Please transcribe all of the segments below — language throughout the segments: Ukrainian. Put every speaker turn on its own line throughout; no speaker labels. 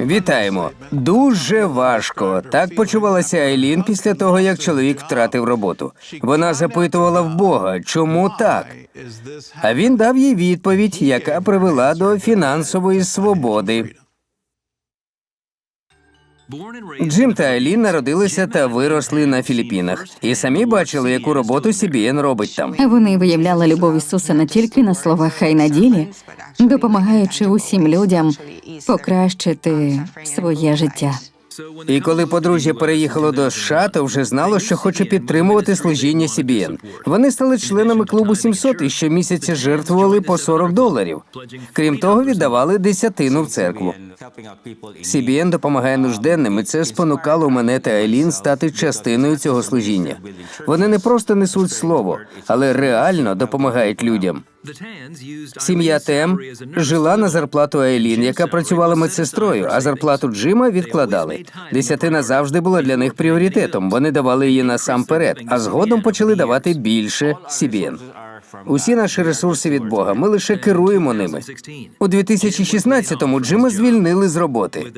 Вітаємо. Дуже важко. Так почувалася Айлін після того, як чоловік втратив роботу. Вона запитувала в Бога, чому так. А він дав їй відповідь, яка привела до фінансової свободи. Джим та Елін народилися та виросли на Філіппінах, і самі бачили, яку роботу CBN робить там.
Вони виявляли любов Ісуса не тільки на словах, а й на ділі, допомагаючи усім людям покращити своє життя.
І коли подружжя переїхало до США, то вже знало, що хоче підтримувати служіння CBN. Вони стали членами клубу 700 і щомісяця жертвували по 40 доларів. Крім того, віддавали десятину в церкву. CBN допомагає нужденним, і це спонукало мене та Айлін стати частиною цього служіння. Вони не просто несуть слово, але реально допомагають людям. Сім'я Тем жила на зарплату Айлін, яка працювала медсестрою, а зарплату Джима відкладали. Десятина завжди була для них пріоритетом. Вони давали її насамперед, а згодом почали давати більше CBN. Усі наші ресурси від Бога. Ми лише керуємо ними. У 2016-му Джима звільнили з роботи.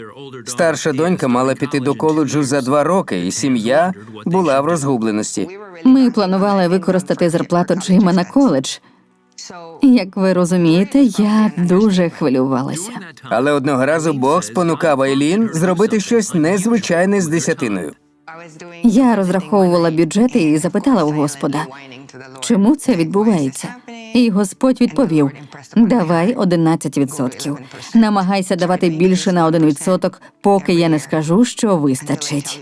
Старша донька мала піти до коледжу за два роки, і сім'я була в розгубленості.
Ми планували використати зарплату Джима на коледж. Як ви розумієте, я дуже хвилювалася.
Але одного разу Бог спонукав Айлін зробити щось незвичайне з десятиною.
Я розраховувала бюджети і запитала у Господа, чому це відбувається. І Господь відповів: давай 11%. Намагайся давати більше на 1%, поки я не скажу, що вистачить.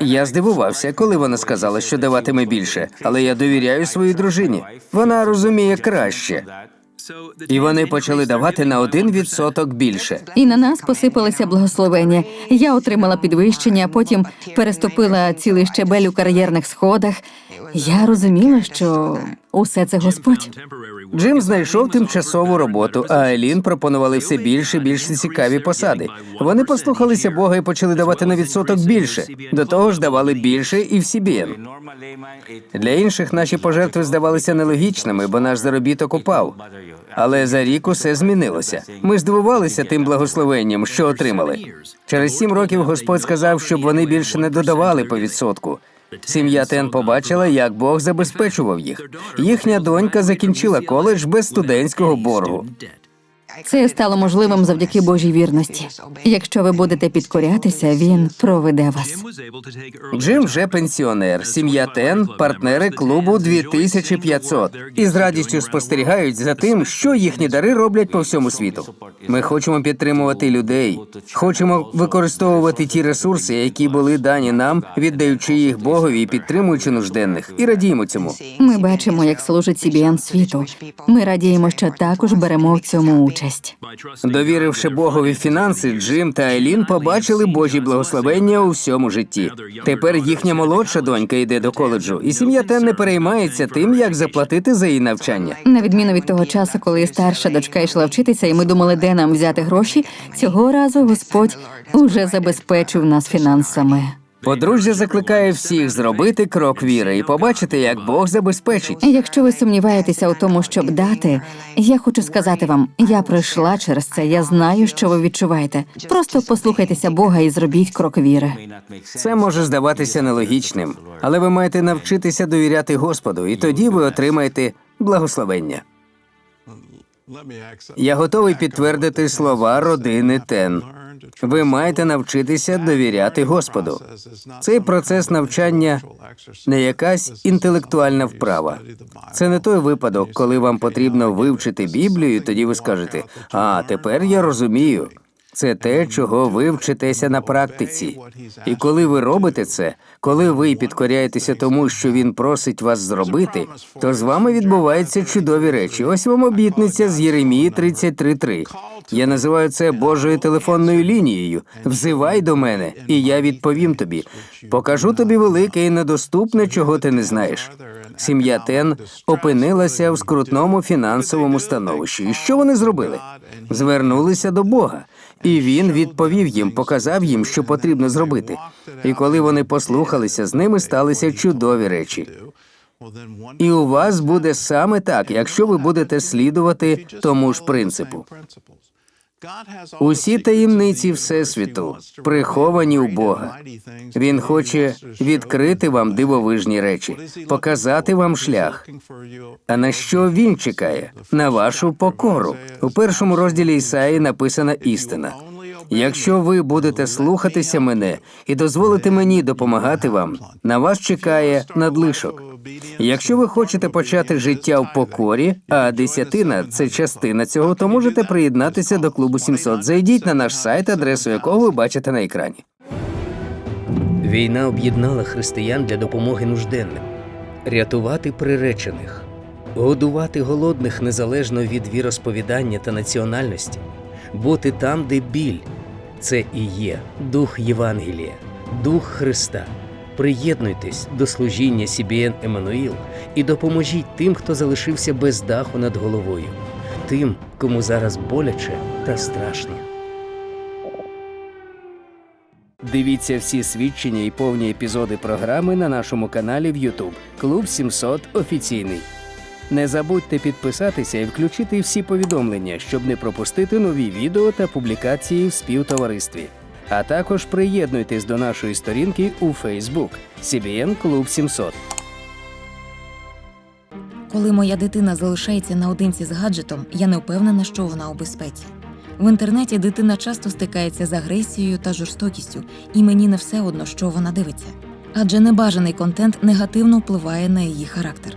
Я здивувався, коли вона сказала, що даватиме більше, але я довіряю своїй дружині. Вона розуміє краще. І вони почали давати на один відсоток більше.
І на нас посипалися благословення. Я отримала підвищення, потім переступила цілий щебель у кар'єрних сходах. Я розуміла, що усе це Господь.
Джим знайшов тимчасову роботу, а Айлін пропонували все більше і більш цікаві посади. Вони послухалися Бога і почали давати на відсоток більше. До того ж, давали більше і в CBN. Для інших наші пожертви здавалися нелогічними, бо наш заробіток упав. Але за рік усе змінилося. Ми здивувалися тим благословенням, що отримали. Через сім років Господь сказав, щоб вони більше не додавали по відсотку. Сім'я Тен побачила, як Бог забезпечував їх. Їхня донька закінчила коледж без студентського боргу.
Це стало можливим завдяки Божій вірності. Якщо ви будете підкорятися, він проведе вас.
Джим вже пенсіонер. Сім'я Тен партнери клубу 2500 і з радістю спостерігають за тим, що їхні дари роблять по всьому світу. Ми хочемо підтримувати людей, хочемо використовувати ті ресурси, які були дані нам, віддаючи їх Богові і підтримуючи нужденних, і радіємо цьому.
Ми бачимо, як служить CBN світу. Ми радіємо, що також беремо в цьому участь.
Довіривши Богові фінанси, Джим та Айлін побачили Божі благословення у всьому житті. Тепер їхня молодша донька йде до коледжу, і сім'я Тен не переймається тим, як заплатити за її навчання.
На відміну від того часу, коли старша дочка йшла вчитися, і ми думали, де нам взяти гроші. Цього разу Господь уже забезпечив нас фінансами.
Подружжя закликає всіх зробити крок віри і побачити, як Бог забезпечить.
Якщо ви сумніваєтеся у тому, щоб дати, я хочу сказати вам, я пройшла через це. Я знаю, що ви відчуваєте. Просто послухайтеся Бога і зробіть крок віри.
Це може здаватися нелогічним, але ви маєте навчитися довіряти Господу, і тоді ви отримаєте благословення. Я готовий підтвердити слова родини Тен. Ви маєте навчитися довіряти Господу. Цей процес навчання не якась інтелектуальна вправа. Це не той випадок, коли вам потрібно вивчити Біблію, і тоді ви скажете: А тепер я розумію. Це те, чого ви вчитеся на практиці. І коли ви робите це, коли ви підкоряєтеся тому, що він просить вас зробити, то з вами відбуваються чудові речі. Ось вам обітниця з Єремії 33.3. Я називаю це Божою телефонною лінією. Взивай до мене, і я відповім тобі. Покажу тобі велике і недоступне, чого ти не знаєш. Сім'я Тен опинилася в скрутному фінансовому становищі. І що вони зробили? Звернулися до Бога. І він відповів їм, показав їм, що потрібно зробити. І коли вони послухалися, з ними сталися чудові речі. І у вас буде саме так, якщо ви будете слідувати тому ж принципу. Усі таємниці Всесвіту приховані у Бога. Він хоче відкрити вам дивовижні речі, показати вам шлях. А на що він чекає? На вашу покору. У першому розділі Ісаї написана істина. Якщо ви будете слухатися мене і дозволите мені допомагати вам, на вас чекає надлишок. Якщо ви хочете почати життя в покорі, а десятина це частина цього, то можете приєднатися до клубу 700. Зайдіть на наш сайт, адресу якого ви бачите на екрані. Війна об'єднала християн для допомоги нужденним, рятувати приречених, годувати голодних незалежно від віросповідання та національності, бути там, де біль. Це і є дух Євангелія, дух Христа. Приєднуйтесь до служіння CBN Еммануїл і допоможіть тим, хто залишився без даху над головою, тим, кому зараз боляче та страшно. Дивіться всі свідчення і повні епізоди програми на нашому каналі в YouTube Клуб 700 офіційний. Не забудьте підписатися і включити всі повідомлення, щоб не пропустити нові відео та публікації в співтоваристві. А також приєднуйтесь до нашої сторінки у Facebook CBN Клуб 700.
Коли моя дитина залишається наодинці з гаджетом, я не впевнена, що вона у безпеці. В інтернеті дитина часто стикається з агресією та жорстокістю, і мені не все одно, що вона дивиться. Адже небажаний контент негативно впливає на її характер.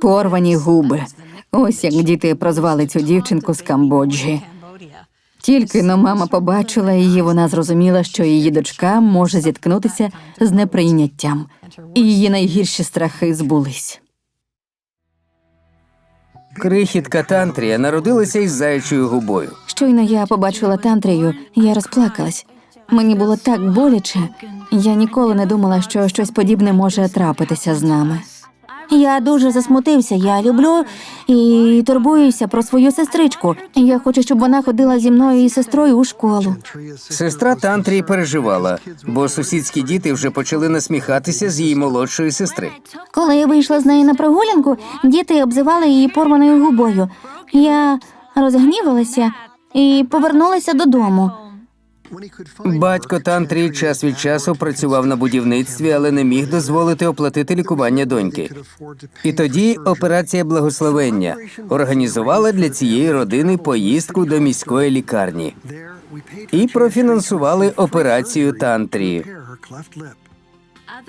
Порвані губи. Ось як діти прозвали цю дівчинку з Камбоджі. Тільки но мама побачила її, вона зрозуміла, що її дочка може зіткнутися з неприйняттям, і її найгірші страхи збулись.
Крихітка Тантрія народилася із заячою губою.
Щойно я побачила тантрію, я розплакалась. Мені було так боляче. Я ніколи не думала, що щось подібне може трапитися з нами. Я дуже засмутився. Я люблю і турбуюся про свою сестричку. Я хочу, щоб вона ходила зі мною і сестрою у школу.
Сестра Тантрії переживала, бо сусідські діти вже почали насміхатися з її молодшої сестри.
Коли я вийшла з нею на прогулянку, діти обзивали її порваною губою. Я розгнівалася і повернулася додому.
Батько Тантрії час від часу працював на будівництві, але не міг дозволити оплатити лікування доньки. І тоді операція благословення організувала для цієї родини поїздку до міської лікарні і профінансували операцію Тантрії.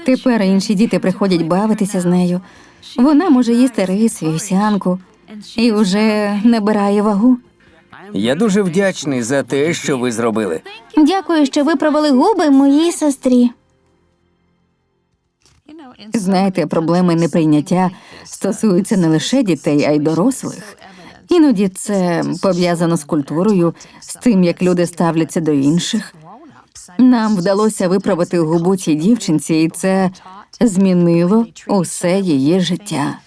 Тепер інші діти приходять бавитися з нею. Вона може їсти рис, вівсянку і вже набирає вагу.
Я дуже вдячний за те, що ви зробили.
Дякую, що виправили губи моїй сестрі. Знаєте, проблеми неприйняття стосуються не лише дітей, а й дорослих. Іноді це пов'язано з культурою, з тим, як люди ставляться до інших. Нам вдалося виправити губу цій дівчинці, і це змінило усе її життя.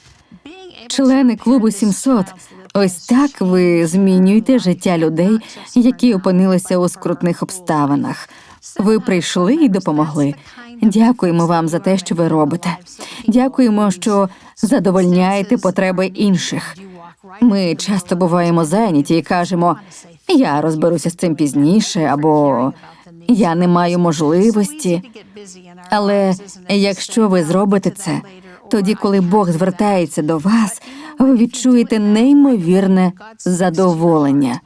Члени клубу 700, ось так ви змінюєте життя людей, які опинилися у скрутних обставинах. Ви прийшли і допомогли. Дякуємо вам за те, що ви робите. Дякуємо, що задовольняєте потреби інших. Ми часто буваємо зайняті і кажемо: я розберуся з цим пізніше, або я не маю можливості. Але якщо ви зробите це, тоді, коли Бог звертається до вас, ви відчуєте неймовірне задоволення,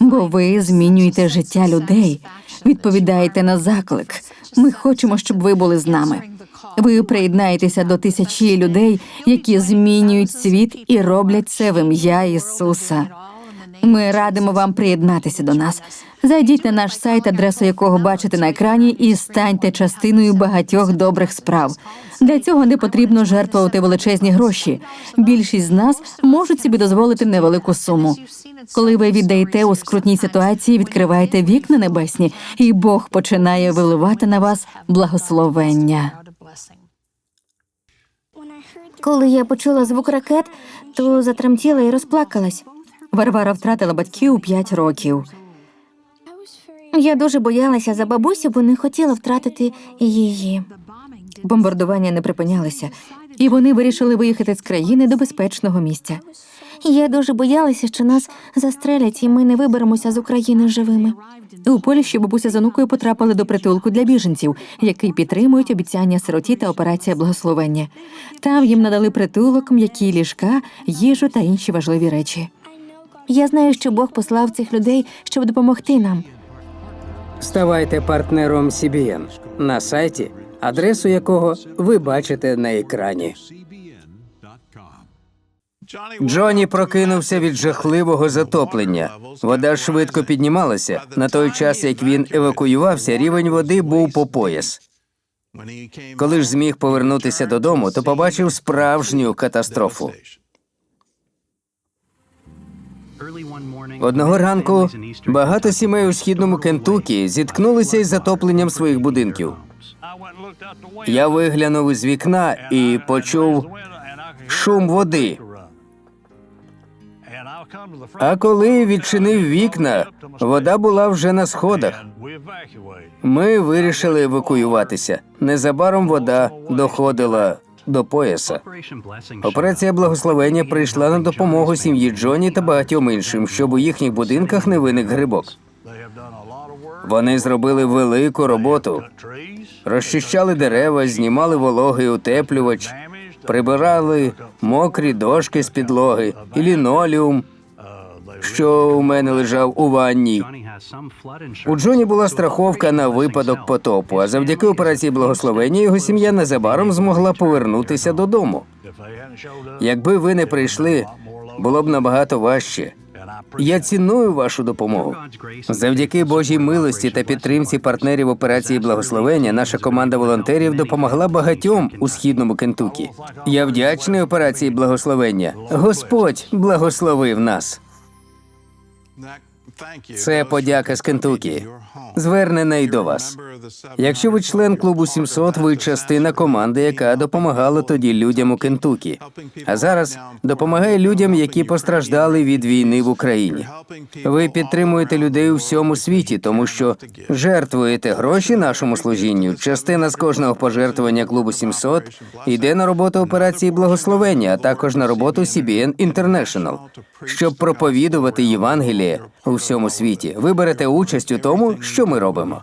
бо ви змінюєте життя людей, відповідаєте на заклик. Ми хочемо, щоб ви були з нами. Ви приєднаєтеся до тисячі людей, які змінюють світ і роблять це в ім'я Ісуса.
Ми радимо вам приєднатися до нас. Зайдіть на наш сайт, адресу якого бачите на екрані, і станьте частиною багатьох добрих справ. Для цього не потрібно жертвувати величезні гроші. Більшість з нас можуть собі дозволити невелику суму. Коли ви віддаєте у скрутній ситуації, відкриваєте вікна небесні, і Бог починає виливати на вас благословення.
Коли я почула звук ракет, то затремтіла і розплакалась.
Варвара втратила батьків у 5 років.
Я дуже боялася за бабусю, бо не хотіла втратити її.
Бомбардування не припинялися, і вони вирішили виїхати з країни до безпечного місця.
Я дуже боялася, що нас застрелять, і ми не виберемося з України живими.
У Польщі бабуся з онукою потрапили до притулку для біженців, який підтримують обіцяння сироті та операція благословення. Там їм надали притулок, м'які ліжка, їжу та інші важливі речі.
Я знаю, що Бог послав цих людей, щоб допомогти нам.
Ставайте партнером CBN на сайті, адресу якого ви бачите на екрані. Джонні прокинувся від жахливого затоплення. Вода швидко піднімалася. На той час, як він евакуювався, рівень води був по пояс. Коли ж зміг повернутися додому, то побачив справжню катастрофу. Одного ранку багато сімей у східному Кентукі зіткнулися із затопленням своїх будинків. Я виглянув із вікна і почув шум води. А коли відчинив вікна, вода була вже на сходах. Ми вирішили евакуюватися. Незабаром вода доходила до пояса. Операція благословення прийшла на допомогу сім'ї Джоні та багатьом іншим, щоб у їхніх будинках не виник грибок. Вони зробили велику роботу, розчищали дерева, знімали вологий утеплювач, прибирали мокрі дошки з підлоги і лінолеум, що у мене лежав у ванні. У Джоні була страховка на випадок потопу, а завдяки операції благословення його сім'я незабаром змогла повернутися додому. Якби ви не прийшли, було б набагато важче. Я ціную вашу допомогу. Завдяки Божій милості та підтримці партнерів операції благословення наша команда волонтерів допомогла багатьом у східному Кентукі. Я вдячний операції благословення. Господь благословив нас. Це подяка з Кентукі. Звернена й до вас. Якщо ви член клубу 700, ви частина команди, яка допомагала тоді людям у Кентукі. А зараз допомагає людям, які постраждали від війни в Україні. Ви підтримуєте людей у всьому світі, тому що жертвуєте гроші нашому служінню. Частина з кожного пожертвування клубу 700 йде на роботу операції благословення, а також на роботу CBN International, щоб проповідувати Євангеліє у всьому світі. Ви берете участь у тому, що ми робимо.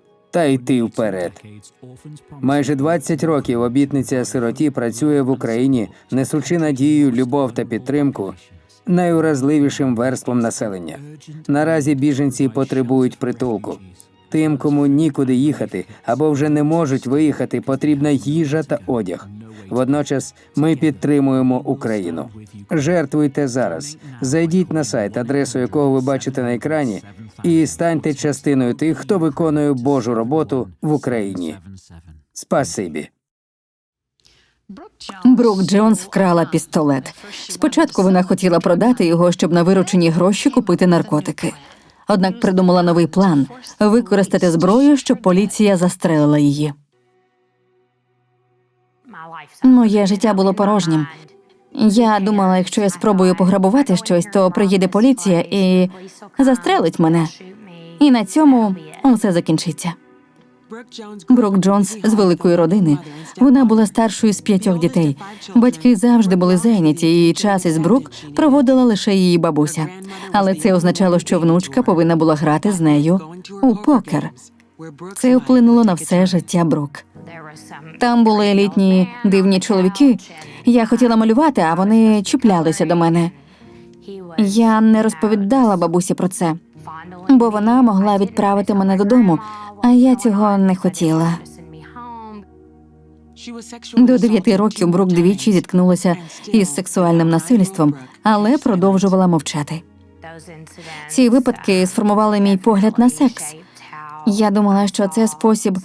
та йти вперед. Майже 20 років обітниця сироті працює в Україні, несучи надію, любов та підтримку найуразливішим верствам населення. Наразі біженці потребують притулку. Тим, кому нікуди їхати або вже не можуть виїхати, потрібна їжа та одяг. Водночас ми підтримуємо Україну. Жертвуйте зараз. Зайдіть на сайт, адресу якого ви бачите на екрані, і станьте частиною тих, хто виконує Божу роботу в Україні. Спасибі.
Брук Джонс вкрала пістолет. Спочатку вона хотіла продати його, щоб на виручені гроші купити наркотики. Однак придумала новий план використати зброю, щоб поліція застрелила її.
Моє життя було порожнім. Я думала, якщо я спробую пограбувати щось, то приїде поліція і застрелить мене. І на цьому все закінчиться. Брук Джонс з великої родини. Вона була старшою з п'ятьох дітей. Батьки завжди були зайняті, і час із Брук проводила лише її бабуся. Але це означало, що внучка повинна була грати з нею у покер. Це вплинуло на все життя Брук. Там були елітні дивні чоловіки. Я хотіла малювати, а вони чіплялися до мене. Я не розповідала бабусі про це, бо вона могла відправити мене додому, а я цього не хотіла. До дев'яти років Брук двічі зіткнулася із сексуальним насильством, але продовжувала мовчати. Ці випадки сформували мій погляд на секс. Я думала, що це спосіб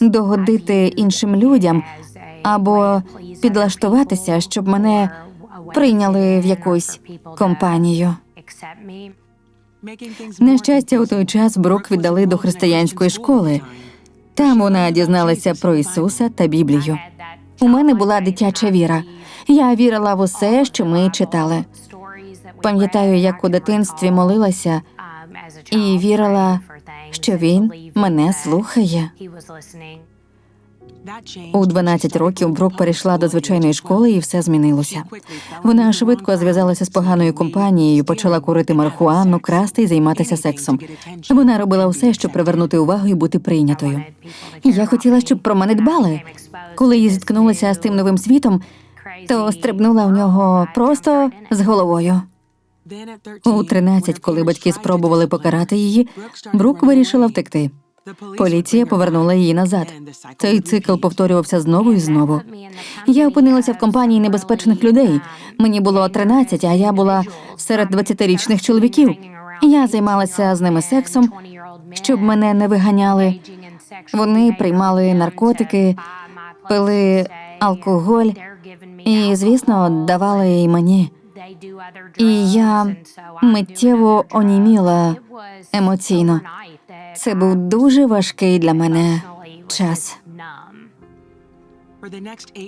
догодити іншим людям або підлаштуватися, щоб мене прийняли в якусь компанію. На щастя, у той час Брук віддали до християнської школи. Там вона дізналася про Ісуса та Біблію. У мене була дитяча віра. Я вірила в усе, що ми читали. Пам'ятаю, як у дитинстві молилася і вірила, що він мене слухає. У 12 років Брук перейшла до звичайної школи, і все змінилося. Вона швидко зв'язалася з поганою компанією, почала курити марихуану, красти і займатися сексом. Вона робила все, щоб привернути увагу і бути прийнятою. Я хотіла, щоб про мене дбали. Коли я зіткнулася з тим новим світом, то стрибнула в нього просто з головою. У 13, коли батьки спробували покарати її, Брук вирішила втекти. Поліція повернула її назад. Цей цикл повторювався знову і знову. Я опинилася в компанії небезпечних людей. Мені було 13, а я була серед 20-річних чоловіків. Я займалася з ними сексом, щоб мене не виганяли. Вони приймали наркотики, пили алкоголь і, звісно, давали і мені. І я миттєво оніміла емоційно. Це був дуже важкий для мене час.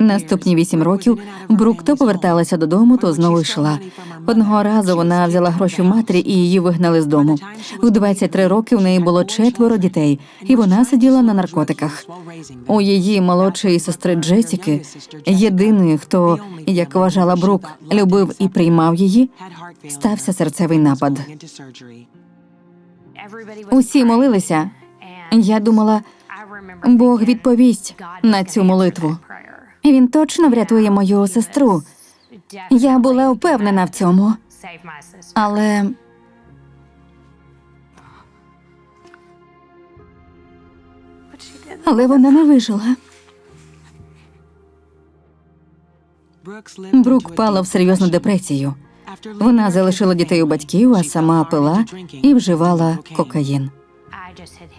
Наступні вісім років Брук то поверталася додому, то знову йшла. Одного разу вона взяла гроші матері і її вигнали з дому. У 23 роки в неї було четверо дітей, і вона сиділа на наркотиках. У її молодшої сестри Джесіки, єдиної, хто, як вважала Брук, любив і приймав її, стався серцевий напад. Усі молилися. Я думала, Бог відповість на цю молитву. Він точно врятує мою сестру. Я була впевнена в цьому, але але вона не вижила. Брук впала в серйозну депресію. Вона залишила дітей у батьків, а сама пила і вживала кокаїн.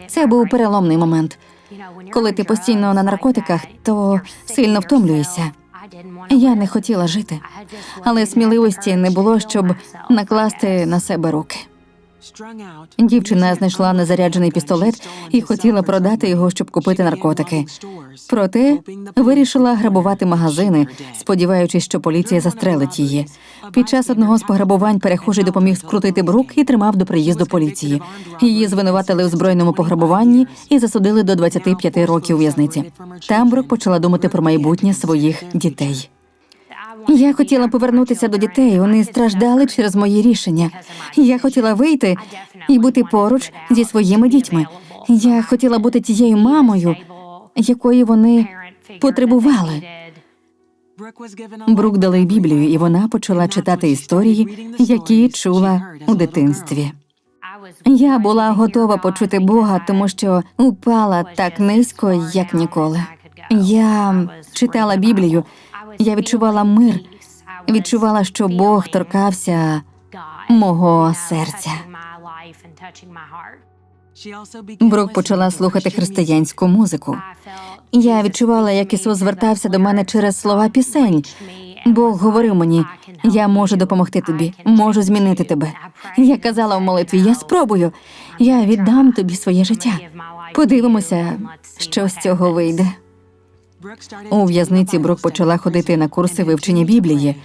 Це був переломний момент. Коли ти постійно на наркотиках, то сильно втомлюєшся. Я не хотіла жити, але сміливості не було, щоб накласти на себе руки. Дівчина знайшла незаряджений пістолет і хотіла продати його, щоб купити наркотики. Проте вирішила грабувати магазини, сподіваючись, що поліція застрелить її. Під час одного з пограбувань перехожий допоміг скрутити брук і тримав до приїзду поліції. Її звинуватили у збройному пограбуванні і засудили до 25 років в'язниці. Там Брук почала думати про майбутнє своїх дітей. Я хотіла повернутися до дітей. Вони страждали через мої рішення. Я хотіла вийти і бути поруч зі своїми дітьми. Я хотіла бути тією мамою, якої вони потребували. Брук дали Біблію, і вона почала читати історії, які чула у дитинстві. Я була готова почути Бога, тому що упала так низько, як ніколи. Я читала Біблію, я відчувала мир, відчувала, що Бог торкався мого серця. Брук почала слухати християнську музику. Я відчувала, як Ісус звертався до мене через слова пісень. Бог говорив мені: я можу допомогти тобі, можу змінити тебе. Я казала в молитві: я спробую, я віддам тобі своє життя. Подивимося, що з цього вийде. У в'язниці Брук почала ходити на курси вивчення Біблії.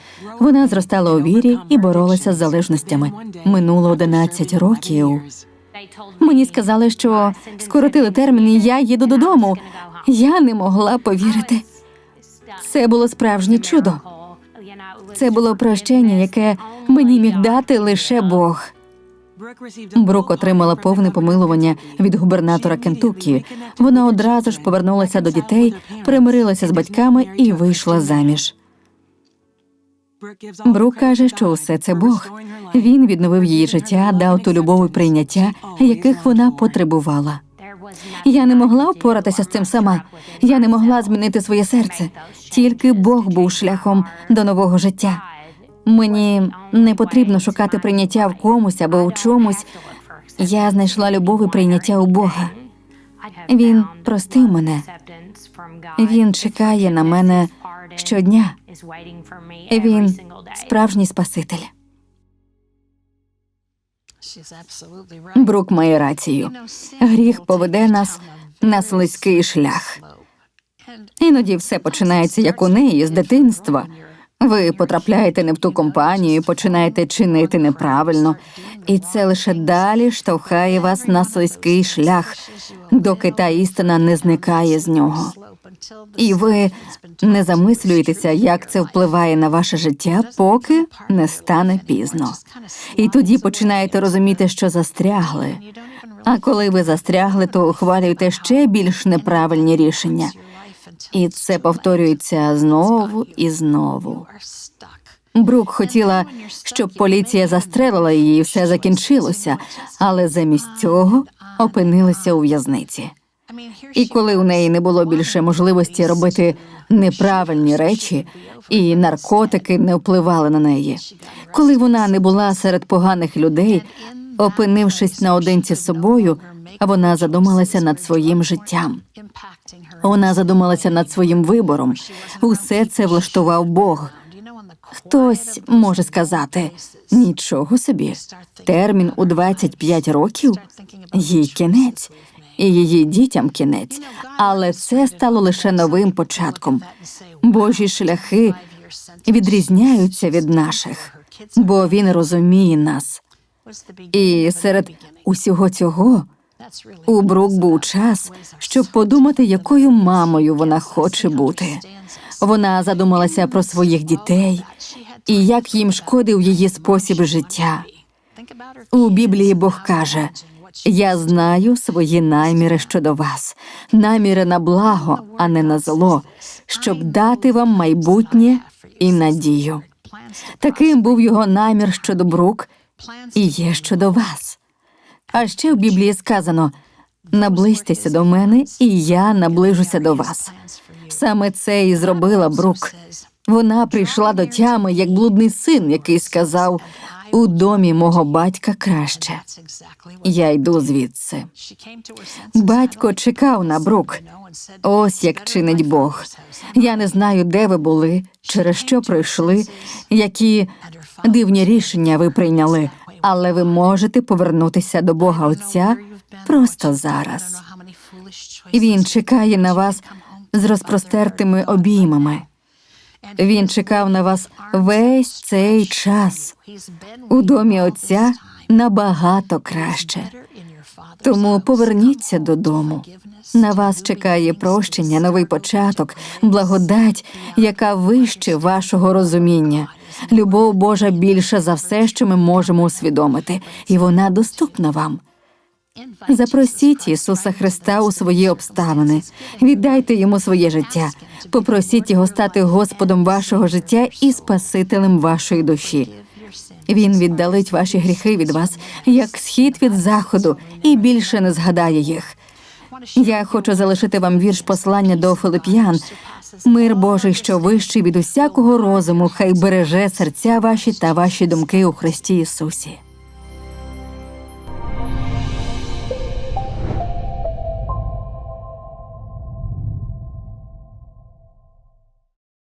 Вона зростала у вірі і боролася з залежностями. Минуло 11 років. Мені сказали, що скоротили термін, і я їду додому. Я не могла повірити. Це було справжнє чудо. Це було прощення, яке мені міг дати лише Бог. Брук отримала повне помилування від губернатора Кентукі. Вона одразу ж повернулася до дітей, примирилася з батьками і вийшла заміж. Брук каже, що усе це Бог. Він відновив її життя, дав ту любов і прийняття, яких вона потребувала. Я не могла впоратися з цим сама. Я не могла змінити своє серце. Тільки Бог був шляхом до нового життя. Мені не потрібно шукати прийняття в комусь або в чомусь. Я знайшла любов і прийняття у Бога. Він простив мене. Він чекає на мене щодня. Він справжній Спаситель. Брук має рацію. Гріх поведе нас на слизький шлях. Іноді все починається як у неї з дитинства. Ви потрапляєте не в ту компанію, починаєте чинити неправильно, і це лише далі штовхає вас на слизький шлях, доки та істина не зникає з нього. І ви не замислюєтеся, як це впливає на ваше життя, поки не стане пізно. І тоді починаєте розуміти, що застрягли. А коли ви застрягли, то ухвалюєте ще більш неправильні рішення. І це повторюється знову і знову. Брук хотіла, щоб поліція застрелила її, і все закінчилося, але замість цього опинилася у в'язниці. І коли у неї не було більше можливості робити неправильні речі, і наркотики не впливали на неї, коли вона не була серед поганих людей, опинившись наодинці з собою, вона задумалася над своїм життям. Вона задумалася над своїм вибором. Усе це влаштував Бог. Хтось може сказати нічого собі. Термін у 25 років їй кінець, і її дітям кінець. Але це стало лише новим початком. Божі шляхи відрізняються від наших, бо він розуміє нас. І серед усього цього у Брук був час, щоб подумати, якою мамою вона хоче бути. Вона задумалася про своїх дітей і як їм шкодив її спосіб життя. У Біблії Бог каже: Я знаю свої наміри щодо вас, наміри на благо, а не на зло, щоб дати вам майбутнє і надію. Таким був його намір щодо Брук і є щодо вас. А ще в Біблії сказано: наблизьтеся до мене, і я наближуся до вас. Саме це і зробила Брук. Вона прийшла до тями, як блудний син, який сказав: у домі мого батька краще. Я йду звідси. Батько чекав на Брук. Ось як чинить Бог. Я не знаю, де ви були, через що пройшли, які дивні рішення ви прийняли, але ви можете повернутися до Бога Отця просто зараз. Він чекає на вас з розпростертими обіймами. Він чекав на вас весь цей час. У домі Отця набагато краще. Тому поверніться додому. На вас чекає прощення, новий початок, благодать, яка вище вашого розуміння. Любов Божа більша за все, що ми можемо усвідомити, і вона доступна вам. Запросіть Ісуса Христа у свої обставини, віддайте йому своє життя, попросіть його стати Господом вашого життя і Спасителем вашої душі. Він віддалить ваші гріхи від вас, як схід від заходу, і більше не згадає їх. Я хочу залишити вам вірш послання до Филип'ян. Мир Божий, що вищий від усякого розуму, хай береже серця ваші та ваші думки у Христі Ісусі.